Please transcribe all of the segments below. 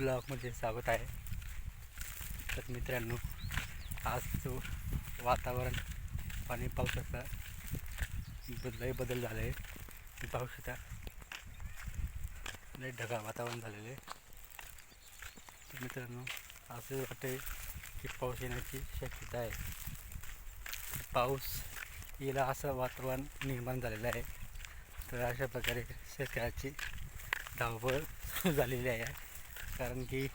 ब्लॉगमध्ये स्वागत आहे. तर मित्रांनो आजचं वातावरण पाणी पावसाचा बदलही बदल झाला आहे तुम्ही पाहू शकता लय ढगाळ वातावरण झालेलं आहे. तर मित्रांनो असं वाटतं की पाऊस येण्याची शक्यता आहे. पाऊस येईल असं वातावरण निर्माण झालेलं आहे. तर अशा प्रकारे शेतकऱ्याची धावपळ सुरू झालेली आहे. कारण की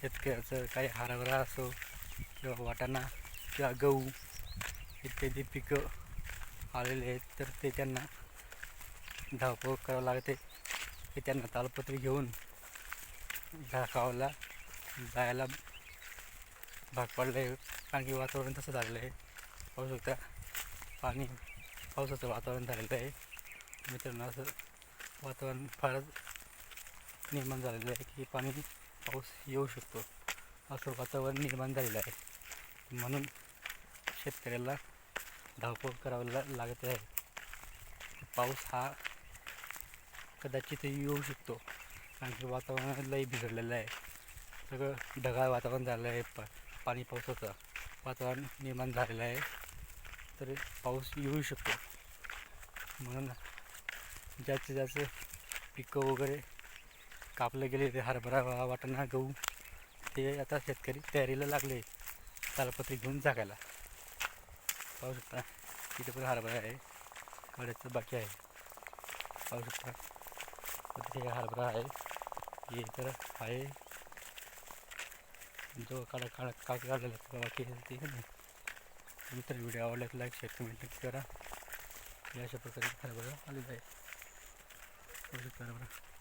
शेतकऱ्याचं काही हरभरा असो किंवा वाटाणा किंवा गहू इत्यादी पिकं आलेले आहेत तर ते त्यांना धावपळ करावं लागते. की त्यांना तालपत्री घेऊन धाकावला जायला भाग पडलं आहे. कारण की वातावरण तसं झालेलं आहे. पाहू शकता पाणी पावसाचं वातावरण झालेलं आहे. मित्रांनो असं वातावरण फारच निर्माण झालेलं आहे की पाणी पाऊस येऊ शकतो. असं वातावरण निर्माण झालेलं आहे. म्हणून शेतकऱ्याला धावपळ करावं लागत आहे. पाऊस हा कदाचित येऊ शकतो. कारण की वातावरण लई बिघडलेलं आहे. सगळं ढगाळ वातावरण झालेलं आहे. पा पाणी पावसाचं वातावरण निर्माण झालेलं आहे. तर पाऊस येऊ शकतो. म्हणून जास्तीत जास्त पिकं वगैरे कापले गेले ते हरभरा वाटाणा गहू ते आता शेतकरी तयारीला लागले. तालपत्री घेऊन जागायला. पाहू शकता तिथे पण हरभरा आहे. कड्याचं बाकी आहे. पाहू शकता. तिथे हरभरा आहे. हे तर आहे. जो काढा काढा काळ काढलेला बाकी आहे ते मित्र व्हिडिओ आवडला तर लाईक शेअर कमेंट नक्की करा. या अशा प्रकारे हरभरा आलेला आहे. पाहू शकता हरभरा.